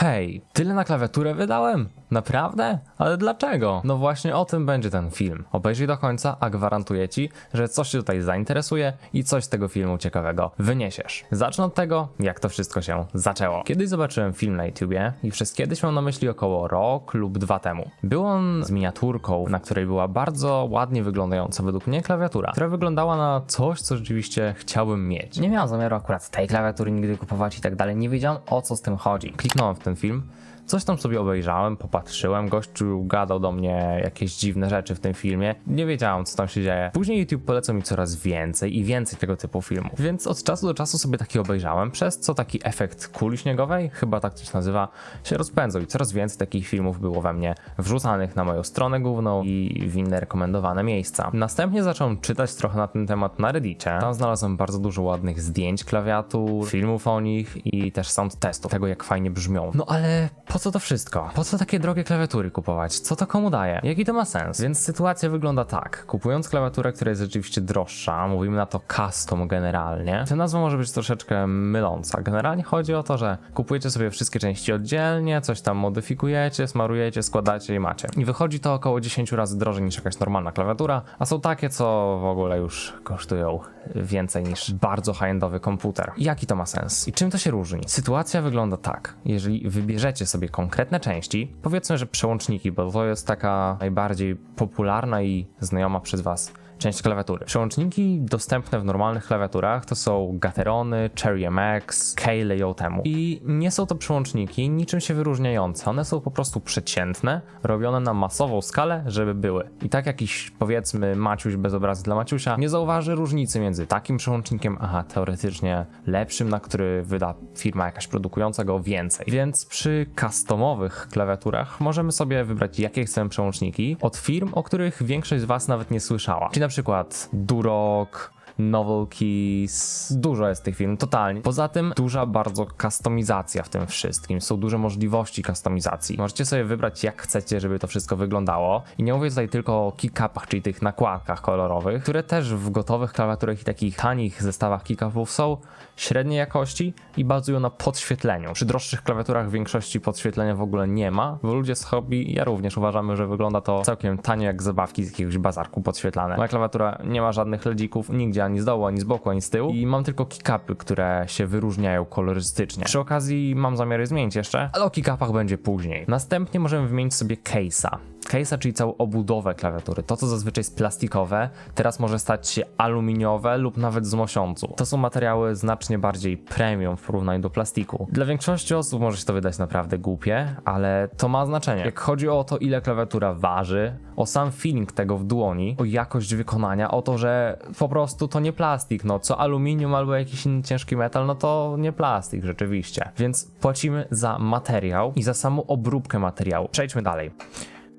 Hej, tyle na klawiaturę wydałem? Naprawdę? Ale dlaczego? No właśnie o tym będzie ten film. Obejrzyj do końca, a gwarantuję ci, że coś cię tutaj zainteresuje i coś z tego filmu ciekawego wyniesiesz. Zacznę od tego, jak to wszystko się zaczęło. Kiedyś zobaczyłem film na YouTubie i przez kiedyś mam na myśli około rok lub dwa temu. Był on z miniaturką, na której była bardzo ładnie wyglądająca według mnie klawiatura, która wyglądała na coś, co rzeczywiście chciałbym mieć. Nie miałem zamiaru akurat tej klawiatury nigdy kupować i tak dalej, nie wiedziałem o co z tym chodzi. Kliknąłem w ten film, Coś tam sobie obejrzałem, popatrzyłem, gościu gadał do mnie jakieś dziwne rzeczy w tym filmie. Nie wiedziałem, co tam się dzieje. Później YouTube polecał mi coraz więcej i więcej tego typu filmów. Więc od czasu do czasu sobie taki obejrzałem, przez co taki efekt kuli śniegowej, chyba tak to się nazywa, się rozpędzał i coraz więcej takich filmów było we mnie wrzucanych na moją stronę główną i w inne rekomendowane miejsca. Następnie zacząłem czytać trochę na ten temat na Reddicie. Tam znalazłem bardzo dużo ładnych zdjęć klawiatur, filmów o nich i też sound testów, tego jak fajnie brzmią. No ale po co to wszystko? Po co takie drogie klawiatury kupować? Co to komu daje? Jaki to ma sens? Więc sytuacja wygląda tak. Kupując klawiaturę, która jest rzeczywiście droższa, mówimy na to custom generalnie, ta nazwa może być troszeczkę myląca. Generalnie chodzi o to, że kupujecie sobie wszystkie części oddzielnie, coś tam modyfikujecie, smarujecie, składacie i macie. I wychodzi to około 10 razy drożej niż jakaś normalna klawiatura, a są takie, co w ogóle już kosztują więcej niż bardzo high-endowy komputer. Jaki to ma sens? I czym to się różni? Sytuacja wygląda tak. Jeżeli wybierzecie sobie konkretne części, powiedzmy, że przełączniki, bo to jest taka najbardziej popularna i znajoma przez Was część klawiatury. Przełączniki dostępne w normalnych klawiaturach to są Gaterony, Cherry MX, K temu. I nie są to przełączniki niczym się wyróżniające. One są po prostu przeciętne, robione na masową skalę, żeby były. I tak jakiś powiedzmy Maciuś bez obrazu dla Maciusia nie zauważy różnicy między takim przełącznikiem, a teoretycznie lepszym, na który wyda firma jakaś produkująca go więcej. Więc przy customowych klawiaturach możemy sobie wybrać jakie chcemy przełączniki od firm, o których większość z Was nawet nie słyszała. Czyli na przykład Durok, Novel Keys, dużo jest tych firm, totalnie. Poza tym duża bardzo kustomizacja w tym wszystkim, są duże możliwości kustomizacji. Możecie sobie wybrać jak chcecie, żeby to wszystko wyglądało i nie mówię tutaj tylko o keycapach, czyli tych nakładkach kolorowych, które też w gotowych klawiaturach i takich tanich zestawach keycapów są średniej jakości i bazują na podświetleniu. Przy droższych klawiaturach w większości podświetlenia w ogóle nie ma, bo ludzie z hobby, ja również uważamy, że wygląda to całkiem tanio jak zabawki z jakiegoś bazarku podświetlane. Moja klawiatura nie ma żadnych LEDików nigdzie, ani z dołu, ani z boku, ani z tyłu i mam tylko keycapy, które się wyróżniają kolorystycznie. Przy okazji mam zamiar je zmienić jeszcze, ale o keycapach będzie później. Następnie możemy wymienić sobie case'a. Case'a, czyli całą obudowę klawiatury. To, co zazwyczaj jest plastikowe, teraz może stać się aluminiowe lub nawet z mosiądzu. To są materiały znacznie bardziej premium w porównaniu do plastiku. Dla większości osób może się to wydać naprawdę głupie, ale to ma znaczenie. Jak chodzi o to, ile klawiatura waży, o sam feeling tego w dłoni, o jakość wykonania, o to, że po prostu to nie plastik, no co aluminium albo jakiś inny ciężki metal, no to nie plastik rzeczywiście. Więc płacimy za materiał i za samą obróbkę materiału. Przejdźmy dalej.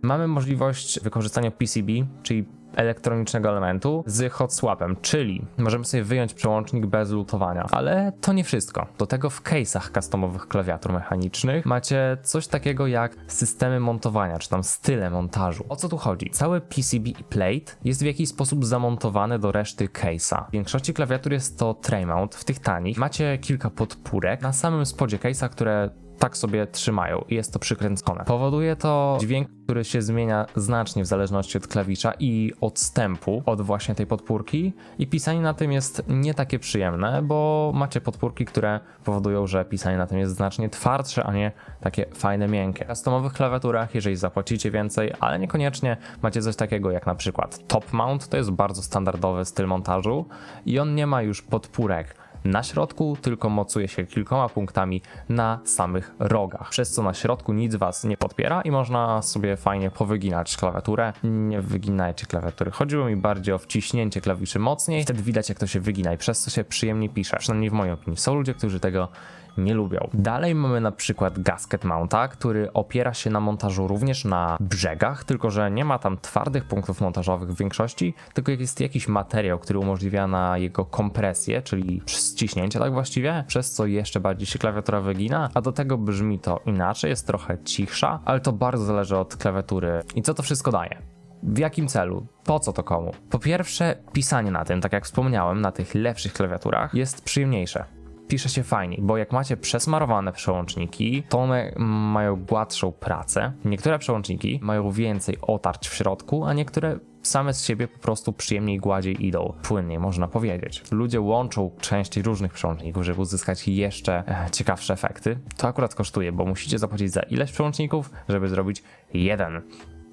Mamy możliwość wykorzystania PCB, czyli elektronicznego elementu z hot swapem, czyli możemy sobie wyjąć przełącznik bez lutowania. Ale to nie wszystko. Do tego w case'ach customowych klawiatur mechanicznych macie coś takiego jak systemy montowania, czy tam style montażu. O co tu chodzi? Cały PCB i plate jest w jakiś sposób zamontowany do reszty case'a. W większości klawiatur jest to tray mount, w tych tanich macie kilka podpórek na samym spodzie case'a, które tak sobie trzymają i jest to przykręcone. Powoduje to dźwięk, który się zmienia znacznie w zależności od klawisza i odstępu od właśnie tej podpórki i pisanie na tym jest nie takie przyjemne, bo macie podpórki, które powodują, że pisanie na tym jest znacznie twardsze, a nie takie fajne, miękkie. W customowych klawiaturach, jeżeli zapłacicie więcej, ale niekoniecznie macie coś takiego jak na przykład top mount, to jest bardzo standardowy styl montażu i on nie ma już podpórek na środku, tylko mocuje się kilkoma punktami na samych rogach, przez co na środku nic was nie podpiera i można sobie fajnie powyginać klawiaturę. Nie wyginajcie klawiatury. Chodziło mi bardziej o wciśnięcie klawiszy mocniej, wtedy widać jak to się wygina i przez co się przyjemnie pisze, przynajmniej w mojej opinii. Są ludzie, którzy tego nie lubią. Dalej mamy na przykład gasket mounta, który opiera się na montażu również na brzegach, tylko że nie ma tam twardych punktów montażowych w większości, tylko jest jakiś materiał, który umożliwia na jego kompresję, czyli ściśnięcie tak właściwie, przez co jeszcze bardziej się klawiatura wygina, a do tego brzmi to inaczej, jest trochę cichsza, ale to bardzo zależy od klawiatury i co to wszystko daje. W jakim celu? Po co to komu? Po pierwsze, pisanie na tym, tak jak wspomniałem, na tych lepszych klawiaturach jest przyjemniejsze pisze się fajniej, bo jak macie przesmarowane przełączniki, to one mają gładszą pracę. Niektóre przełączniki mają więcej otarć w środku, a niektóre same z siebie po prostu przyjemniej, gładziej idą, płynniej można powiedzieć. Ludzie łączą części różnych przełączników, żeby uzyskać jeszcze e, ciekawsze efekty. To akurat kosztuje, bo musicie zapłacić za ileś przełączników, żeby zrobić jeden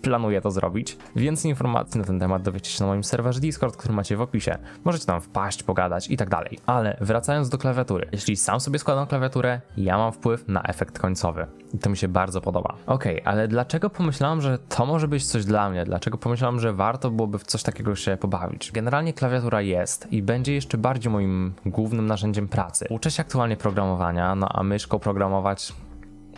planuję to zrobić. Więcej informacji na ten temat dowiecie się na moim serwerze Discord, który macie w opisie. Możecie tam wpaść, pogadać i tak dalej. Ale wracając do klawiatury. Jeśli sam sobie składam klawiaturę, ja mam wpływ na efekt końcowy. I to mi się bardzo podoba. Okej, ale dlaczego pomyślałam, że to może być coś dla mnie? Dlaczego pomyślałam, że warto byłoby w coś takiego się pobawić? Generalnie klawiatura jest i będzie jeszcze bardziej moim głównym narzędziem pracy. Uczę się aktualnie programowania, no a myszką programować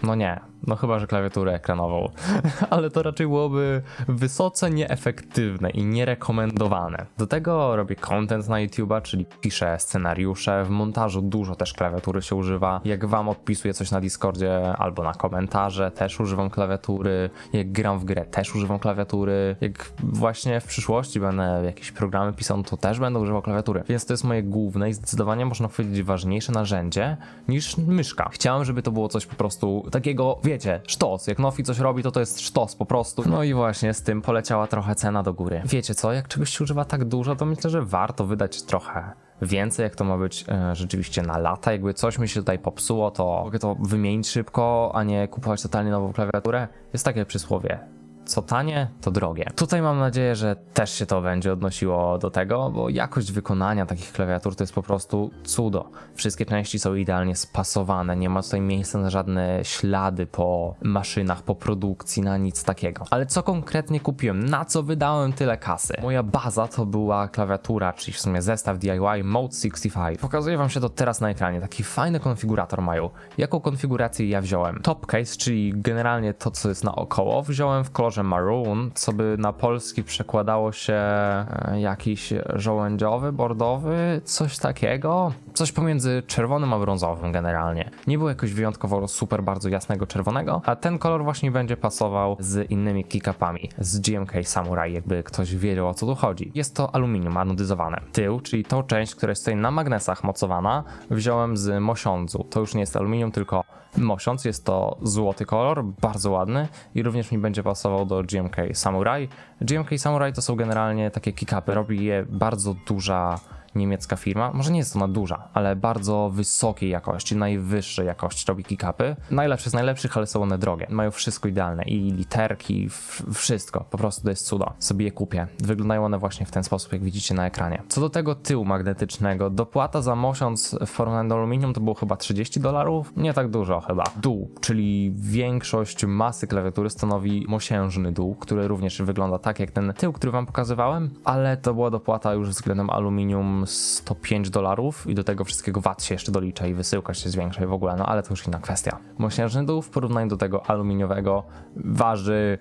no nie, no chyba, że klawiaturę ekranową, ale to raczej byłoby wysoce nieefektywne i nierekomendowane. Do tego robię content na YouTube'a, czyli piszę scenariusze, w montażu dużo też klawiatury się używa. Jak wam odpisuję coś na Discordzie albo na komentarze, też używam klawiatury. Jak gram w grę, też używam klawiatury. Jak właśnie w przyszłości będę jakieś programy pisał, to też będę używał klawiatury. Więc to jest moje główne i zdecydowanie można powiedzieć ważniejsze narzędzie niż myszka. Chciałem, żeby to było coś po prostu takiego, wiecie, sztos. Jak Nofi coś robi, to to jest sztos po prostu. No i właśnie z tym poleciała trochę cena do góry. Wiecie co, jak czegoś się używa tak dużo, to myślę, że warto wydać trochę więcej, jak to ma być e, rzeczywiście na lata. Jakby coś mi się tutaj popsuło, to mogę to wymienić szybko, a nie kupować totalnie nową klawiaturę. Jest takie przysłowie. Co tanie, to drogie. Tutaj mam nadzieję, że też się to będzie odnosiło do tego, bo jakość wykonania takich klawiatur to jest po prostu cudo. Wszystkie części są idealnie spasowane, nie ma tutaj miejsca na żadne ślady po maszynach, po produkcji, na nic takiego. Ale co konkretnie kupiłem? Na co wydałem tyle kasy? Moja baza to była klawiatura, czyli w sumie zestaw DIY Mode 65. Pokazuję wam się to teraz na ekranie. Taki fajny konfigurator mają. Jaką konfigurację ja wziąłem? Top case, czyli generalnie to, co jest naokoło, wziąłem w kolorze maroon, co by na polski przekładało się e, jakiś żołędziowy, bordowy, coś takiego. Coś pomiędzy czerwonym a brązowym generalnie. Nie było jakoś wyjątkowo super bardzo jasnego czerwonego, a ten kolor właśnie będzie pasował z innymi kickupami, z GMK Samurai, jakby ktoś wiedział o co tu chodzi. Jest to aluminium anodyzowane. Tył, czyli tą część, która jest tutaj na magnesach mocowana, wziąłem z mosiądzu. To już nie jest aluminium, tylko mosiądz. Jest to złoty kolor, bardzo ładny i również mi będzie pasował do GMK Samurai. GMK Samurai to są generalnie takie kickupy. Robi je bardzo duża niemiecka firma, może nie jest ona duża, ale bardzo wysokiej jakości, najwyższej jakości robi kickupy. Najlepsze z najlepszych, ale są one drogie. Mają wszystko idealne i literki, f- wszystko. Po prostu to jest cudo. Sobie je kupię. Wyglądają one właśnie w ten sposób, jak widzicie na ekranie. Co do tego tyłu magnetycznego, dopłata za mosiąc w porównaniu do aluminium to było chyba 30 dolarów? Nie tak dużo chyba. Dół, czyli większość masy klawiatury stanowi mosiężny dół, który również wygląda tak jak ten tył, który wam pokazywałem, ale to była dopłata już względem aluminium 105 dolarów i do tego wszystkiego VAT się jeszcze dolicza i wysyłka się zwiększa i w ogóle, no ale to już inna kwestia. Mosiężny dół w porównaniu do tego aluminiowego waży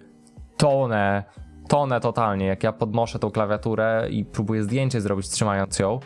tonę, tonę totalnie. Jak ja podnoszę tą klawiaturę i próbuję zdjęcie zrobić trzymając ją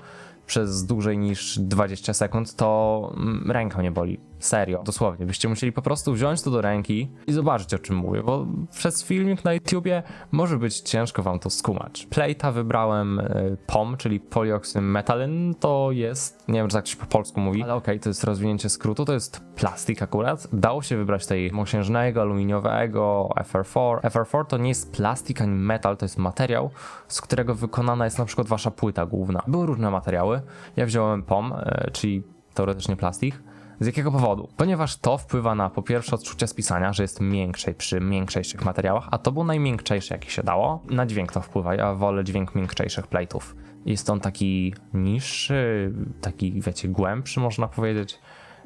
przez dłużej niż 20 sekund, to mm, ręka mnie boli. Serio, dosłownie. Byście musieli po prostu wziąć to do ręki i zobaczyć o czym mówię, bo przez filmik na YouTubie może być ciężko wam to skumać. Plate'a wybrałem y, POM, czyli Polyoxym Metalin, to jest, nie wiem, czy tak się po polsku mówi, ale okej, to jest rozwinięcie skrótu, to jest plastik akurat. Dało się wybrać tej mosiężnego, aluminiowego, FR4. FR4 to nie jest plastik ani metal, to jest materiał, z którego wykonana jest na przykład wasza płyta główna. Były różne materiały. Ja wziąłem POM, y, czyli teoretycznie plastik. Z jakiego powodu? Ponieważ to wpływa na po pierwsze odczucie spisania, że jest miększej przy miększejszych materiałach, a to był najmiększejszy jaki się dało. Na dźwięk to wpływa, ja wolę dźwięk miększejszych plate'ów. Jest on taki niższy, taki wiecie, głębszy można powiedzieć.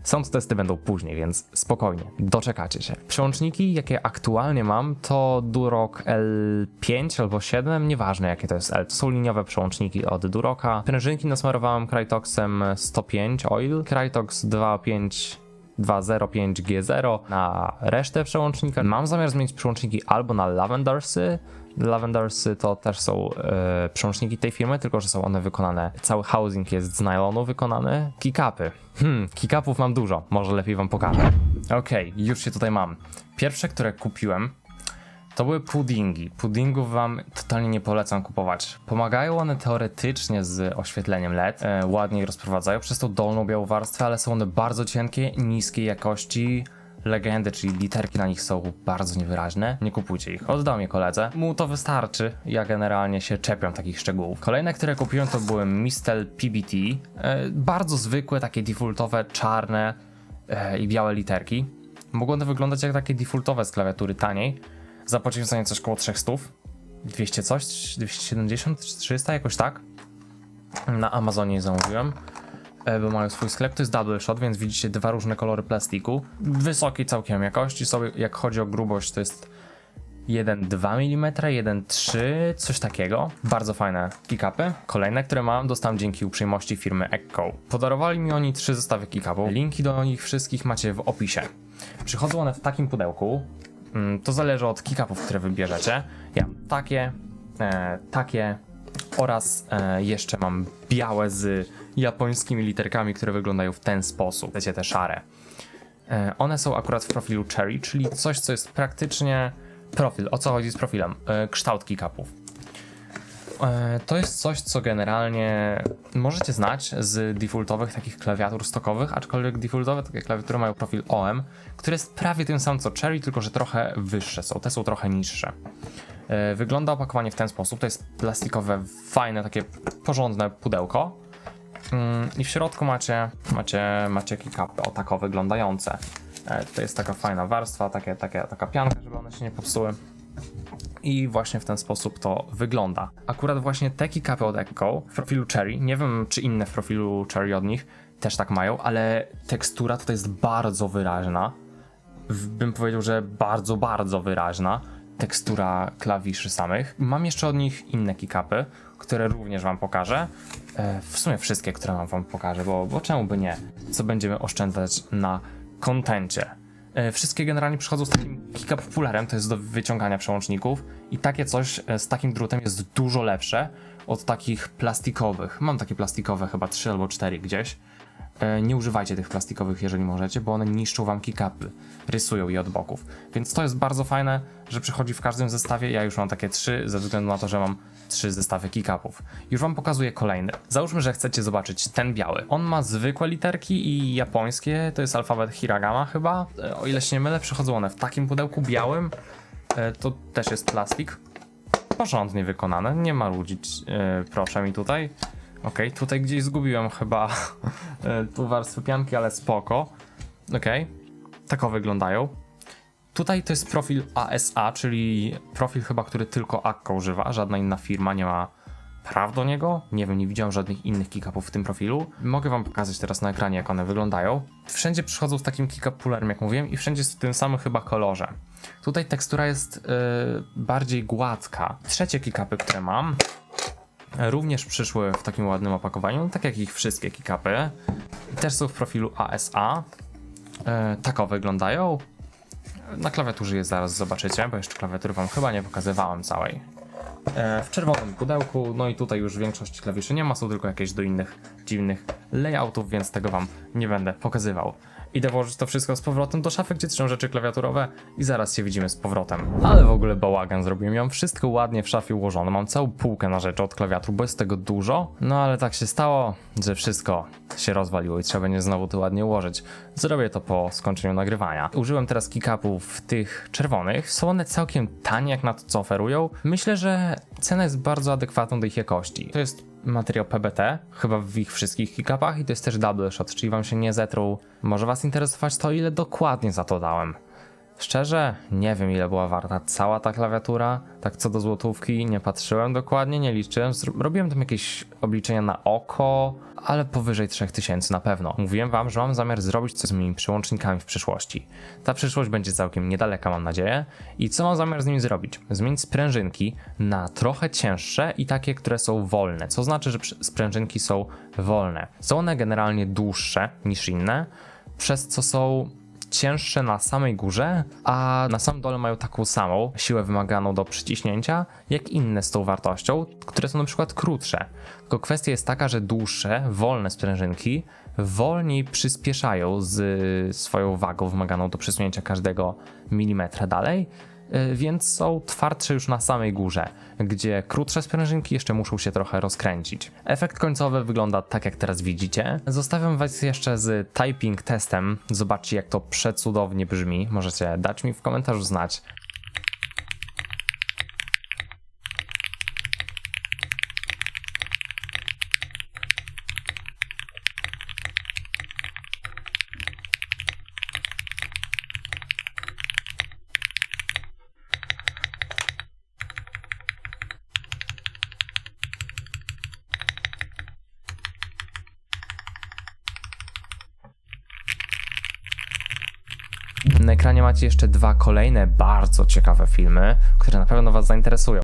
Sound testy będą później, więc spokojnie, doczekacie się. Przełączniki, jakie aktualnie mam, to Durock L5 albo 7, nieważne jakie to jest L. To są liniowe przełączniki od Duroka. Prężynki nasmarowałem Krytoxem 105 Oil, Krytox 2.5 205G0 na resztę przełącznika. Mam zamiar zmienić przełączniki albo na Lavendersy. Lavendersy to też są e, przełączniki tej firmy, tylko że są one wykonane. Cały housing jest z nylonu wykonany. Kickupy. Hmm, kickupów mam dużo, może lepiej wam pokażę. Okej, już się tutaj mam. Pierwsze, które kupiłem, To były puddingi. Puddingów wam totalnie nie polecam kupować. Pomagają one teoretycznie z oświetleniem LED, e, ładnie je rozprowadzają przez tą dolną białą warstwę, ale są one bardzo cienkie, niskiej jakości. Legendy, czyli literki na nich są bardzo niewyraźne. Nie kupujcie ich. Oddam je koledze. Mu to wystarczy. Ja generalnie się czepiam takich szczegółów. Kolejne, które kupiłem to były Mistel PBT. E, bardzo zwykłe, takie defaultowe, czarne e, i białe literki. Mogą one wyglądać jak takie defaultowe z klawiatury taniej. Za nie coś koło 300. 200 coś, 270 czy 300 jakoś tak. Na Amazonie zamówiłem, bo mają swój sklep. To jest double shot, więc widzicie dwa różne kolory plastiku. Wysokiej całkiem jakości. Sobie, jak chodzi o grubość, to jest 1,2 mm, 1,3, coś takiego. Bardzo fajne kickupy. Kolejne, które mam, dostałem dzięki uprzejmości firmy Echo. Podarowali mi oni trzy zestawy kickupów. Linki do nich wszystkich macie w opisie. Przychodzą one w takim pudełku. Mm, To zależy od kickupów, które wybierzecie. Ja mam takie, e, takie oraz e, jeszcze mam białe z japońskimi literkami, które wyglądają w ten sposób. Wiecie, te szare. E, One są akurat w profilu Cherry, czyli coś, co jest praktycznie profil. O co chodzi z profilem? E, Kształt kickupów. E, To jest coś, co generalnie możecie znać z defaultowych takich klawiatur stokowych, aczkolwiek defaultowe takie klawiatury mają profil OM, który jest prawie tym samym co Cherry, tylko że trochę wyższe są. Te są trochę niższe. E, Wygląda opakowanie w ten sposób. To jest plastikowe, fajne, takie porządne pudełko. Mm, I w środku macie, macie, macie kickupy, o tako wyglądające. E, To jest taka fajna warstwa, takie, takie, taka pianka, żeby one się nie popsuły. I właśnie w ten sposób to wygląda. Akurat właśnie te kickupy od Echo w profilu Cherry, nie wiem czy inne w profilu Cherry od nich też tak mają, ale tekstura tutaj jest bardzo wyraźna. Bym powiedział, że bardzo, bardzo wyraźna tekstura klawiszy samych. Mam jeszcze od nich inne kickupy, które również wam pokażę. E, W sumie wszystkie, które wam wam pokażę, bo, bo czemu by nie? Co będziemy oszczędzać na kontencie. E, Wszystkie generalnie przychodzą z takim kick-up pulerem, to jest do wyciągania przełączników i takie coś e, z takim drutem jest dużo lepsze od takich plastikowych. Mam takie plastikowe chyba 3 albo 4 gdzieś. E, Nie używajcie tych plastikowych, jeżeli możecie, bo one niszczą wam kick-upy, rysują je od boków. Więc to jest bardzo fajne, że przychodzi w każdym zestawie. Ja już mam takie trzy, ze względu na to, że mam trzy zestawy kick-upów. Już wam pokazuję kolejny. Załóżmy, że chcecie zobaczyć ten biały. On ma zwykłe literki i japońskie, to jest alfabet hiragana chyba. E, O ile się nie mylę, przychodzą one w takim pudełku białym. E, To też jest plastik. Porządnie wykonane, nie ma ludzić, e, proszę mi tutaj. Okej, tutaj gdzieś zgubiłem chyba e, tu warstwę pianki, ale spoko. Okej, tako wyglądają. Tutaj to jest profil ASA, czyli profil chyba, który tylko Akka używa, żadna inna firma nie ma praw do niego. Nie wiem, nie widziałem żadnych innych kickupów w tym profilu. Mogę wam pokazać teraz na ekranie, jak one wyglądają. Wszędzie przychodzą z takim kick-up pullerem, jak mówiłem, i wszędzie w tym samym chyba kolorze. Tutaj tekstura jest yy, bardziej gładka. Trzecie kick-upy, które mam, również przyszły w takim ładnym opakowaniu, tak jak ich wszystkie kickupy. Też są w profilu ASA. E, tako wyglądają. Na klawiaturze je zaraz zobaczycie, bo jeszcze klawiatury wam chyba nie pokazywałem całej. E, w czerwonym pudełku, no i tutaj już większość klawiszy nie ma, są tylko jakieś do innych dziwnych layoutów, więc tego wam nie będę pokazywał. Idę włożyć to wszystko z powrotem do szafy, gdzie trzymam rzeczy klawiaturowe i zaraz się widzimy z powrotem. Ale w ogóle bałagan zrobiłem, ja mam wszystko ładnie w szafie ułożone, mam całą półkę na rzeczy od klawiatur, bo jest tego dużo, no ale tak się stało, że wszystko się rozwaliło i trzeba będzie znowu to ładnie ułożyć. Zrobię to po skończeniu nagrywania. Użyłem teraz kickupów tych czerwonych, są one całkiem tanie jak na to co oferują. Myślę, że cena jest bardzo adekwatna do ich jakości. To jest materiał PBT, chyba w ich wszystkich kickupach i to jest też double shot, czyli wam się nie zetrą. Może was interesować to, ile dokładnie za to dałem. Szczerze, nie wiem ile była warta cała ta klawiatura. Tak co do złotówki, nie patrzyłem dokładnie, nie liczyłem. Robiłem tam jakieś obliczenia na oko, ale powyżej 3000 na pewno. Mówiłem wam, że mam zamiar zrobić coś z moimi przełącznikami w przyszłości. Ta przyszłość będzie całkiem niedaleka, mam nadzieję. I co mam zamiar z nimi zrobić? Zmienić sprężynki na trochę cięższe i takie, które są wolne. Co znaczy, że sprężynki są wolne. Są one generalnie dłuższe niż inne, przez co są cięższe na samej górze, a na samym dole mają taką samą siłę wymaganą do przyciśnięcia, jak inne z tą wartością, które są na przykład krótsze. Tylko kwestia jest taka, że dłuższe, wolne sprężynki wolniej przyspieszają z swoją wagą wymaganą do przesunięcia każdego milimetra dalej więc są twardsze już na samej górze, gdzie krótsze sprężynki jeszcze muszą się trochę rozkręcić. Efekt końcowy wygląda tak jak teraz widzicie. Zostawiam was jeszcze z typing testem. Zobaczcie jak to przecudownie brzmi. Możecie dać mi w komentarzu znać. Na ekranie macie jeszcze dwa kolejne bardzo ciekawe filmy, które na pewno was zainteresują.